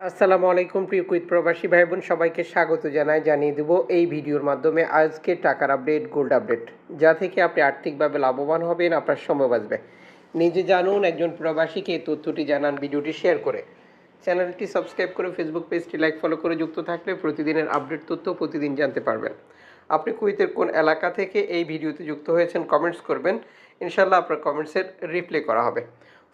আসসালামু আলাইকুম, প্রিয় কুইত প্রবাসী ভাই বোন সবাইকে স্বাগত জানাই, জানিয়ে দেব এই ভিডিওর মাধ্যমে আজকে টাকার আপডেট, গোল্ড আপডেট, যা থেকে আপনি আর্থিকভাবে লাভবান হবেন, আপনার সময় বাঁচবে। নিজে জানুন, একজন প্রবাসীকে এই তথ্যটি জানান, ভিডিওটি শেয়ার করে। চ্যানেলটি সাবস্ক্রাইব করে ফেসবুক পেজটি লাইক, ফলো করে যুক্ত থাকলে প্রতিদিনের আপডেট তথ্য প্রতিদিন জানতে পারবেন। আপনি কুইতের কোন এলাকা থেকে এই ভিডিওতে যুক্ত হয়েছেন, কমেন্টস করবেন। ইনশাল্লাহ আপনার কমেন্টসের রিপ্লে করা হবে।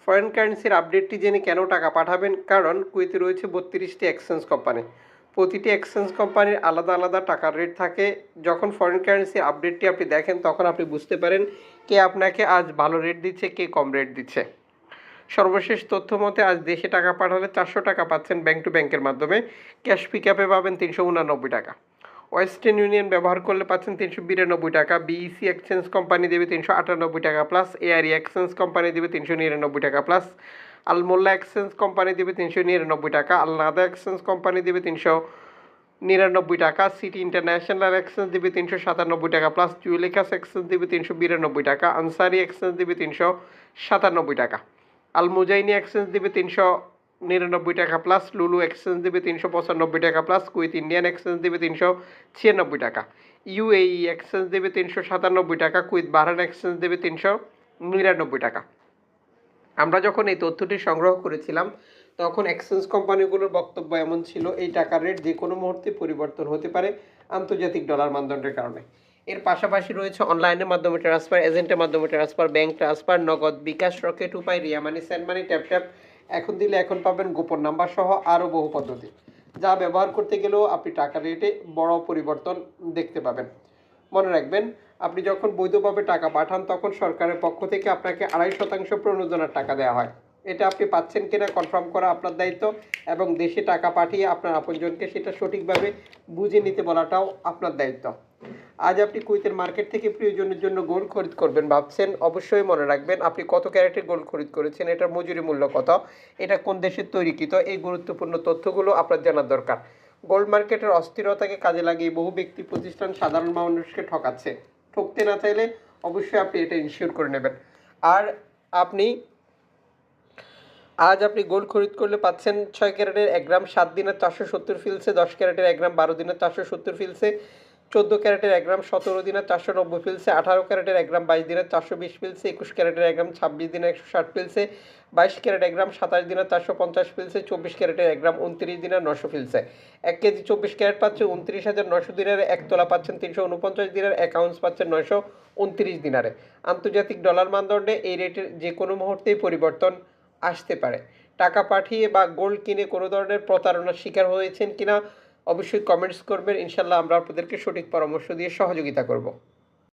ফরেন কারেন্সির আপডেটটি জেনে কেন টাকা পাঠাবেন? কারণ কুয়েতে রয়েছে বত্রিশটি এক্সচেঞ্জ কোম্পানি প্রতিটি এক্সচেঞ্জ কোম্পানির আলাদা আলাদা টাকার রেট থাকে। যখন ফরেন কারেন্সির আপডেটটি আপনি দেখেন, তখন আপনি বুঝতে পারেন কে আপনাকে আজ ভালো রেট দিচ্ছে, কে কম রেট দিচ্ছে। সর্বশেষ তথ্য মতে, আজ দেশে টাকা পাঠালে চারশো টাকা পাচ্ছেন ব্যাংক টু ব্যাংকের মাধ্যমে। ক্যাশ পিক আপে পাবেন তিনশো উনানব্বই টাকা। ওয়েস্টার্ন ইউনিয়ন ব্যবহার করলে পাচ্ছেন তিনশো বিরানব্বই টাকা বিইসি এক্সচেঞ্জ কোম্পানি দেবে তিনশো আটানব্বই টাকা প্লাস এআরই এক্সচেঞ্জ কোম্পানি দেবে তিনশো নিরানব্বই টাকা প্লাস আলমোল্লা এক্সচেঞ্জ কোম্পানি দেবে তিনশো নিরানব্বই টাকা, আলনাদা এক্সচেঞ্জ কোম্পানি দেবে তিনশো নিরানব্বই টাকা সিটি ইন্টারন্যাশনাল এক্সচেঞ্জ দেবে তিনশো সাতানব্বই টাকা প্লাস জুয়েলিকাস এক্সচেঞ্জ দেবে তিনশো বিরানব্বই টাকা আনসারি এক্সচেঞ্জ দেবে তিনশো সাতানব্বই টাকা আল মুজাইনি এক্সচেঞ্জ দেবে তিনশো নিরানব্বই টাকা প্লাস লুলু এক্সচেঞ্জ দেবে তিনশো পঁচানব্বই টাকা প্লাস কুইথ ইন্ডিয়ান এক্সচেঞ্জ দেবে তিনশো ছিয়ানব্বই টাকা। ইউএই এক্সচেঞ্জ দেবে তিনশো সাতানব্বই টাকা কুইথ বাহারান এক্সচেঞ্জ দেবে তিনশো নিরানব্বই টাকা। আমরা যখন এই তথ্যটি সংগ্রহ করেছিলাম, তখন এক্সচেঞ্জ কোম্পানিগুলোর বক্তব্য এমন ছিল, এই টাকার রেট যে কোনো মুহূর্তে পরিবর্তন হতে পারে আন্তর্জাতিক ডলার মানদণ্ডের কারণে। এর পাশাপাশি রয়েছে অনলাইনের মাধ্যমে ট্রান্সফার এজেন্টের মাধ্যমে transfer bank transfer Nagad bKash rocket Upay Ria money send money tap tap এখন দিলে এখন পাবেন গোপন নাম্বার সহ আরও বহু পদ্ধতি। যা ব্যবহার করতে গেলেও আপনি টাকা রেটে বড় পরিবর্তন দেখতে পাবেন। মনে রাখবেন, আপনি যখন বৈধভাবে টাকা পাঠান, তখন সরকারের পক্ষ থেকে আপনাকে আড়াই শতাংশ প্রণোদনার টাকা দেওয়া হয়। এটা আপনি পাচ্ছেন কিনা কনফার্ম করা আপনার দায়িত্ব এবং দেশে টাকা পাঠিয়ে আপনার আপনজনকে সেটা সঠিকভাবে বুঝে নিতে বলাটাও আপনার দায়িত্ব। আজ আপনি কুইতের মার্কেট থেকে প্রয়োজনের জন্য গোল্ড খরিদ করবেন ভাবছেন, অবশ্যই মনে রাখবেন আপনি কত ক্যারেটের গোল্ড খরিদ করেছেন, এটার মজুরি মূল্য কত, এটা কোন দেশের তৈরিকৃত, এই গুরুত্বপূর্ণ তথ্যগুলো আপনার জানার দরকার। গোল্ড মার্কেটের অস্থিরতাকে কাজে লাগিয়ে বহু ব্যক্তি প্রতিষ্ঠান সাধারণ মানুষকে ঠকাচ্ছে। ঠকতে না চাইলে অবশ্যই আপনি এটা ইনশিওর করে নেবেন। আর আপনি, আজ আপনি গোল্ড খরিদ করলে পাচ্ছেন ছয় ক্যারেটের এক গ্রাম, সাত দিনের চারশো সত্তর ফিলসে, দশ ক্যারেটের এক গ্রাম, বারো দিনের চারশো সত্তর ফিলসে চোদ্দ ক্যারেটের এক গ্রাম, সতেরো দিনের চারশো নব্বই ফিলসে, আঠারো ক্যারেটের এক গ্রাম, বাইশ দিনের চারশো বিশ ফিলসে, একুশ ক্যারেটের এক গ্রাম, ছাব্বিশ দিনের একশো ষাট ফিলসে, বাইশ ক্যারেট এক গ্রাম, সাতাশ দিনের চারশো পঞ্চাশ ফিলসে, চব্বিশ ক্যারেটের এক গ্রাম, উনত্রিশ দিনের নশো ফিলসে। এক কেজি চব্বিশ ক্যারেট পাচ্ছে উনত্রিশ হাজার নশো দিনের, এক তোলা পাচ্ছেন তিনশো উনপঞ্চাশ দিনের, এক আউন্স পাচ্ছেন নয়শো উনত্রিশ দিনারে। আন্তর্জাতিক ডলার মানদণ্ডে এই রেটের যে কোনো মুহূর্তেই পরিবর্তন আসতে পারে। টাকা পাঠিয়ে বা গোল্ড কিনে কোনো ধরনের প্রতারণার শিকার হয়েছেন কিনা অবশ্যই কমেন্টস করবেন। ইনশাল্লাহ আমরা আপনাদেরকে সঠিক পরামর্শ দিয়ে সহযোগিতা করব।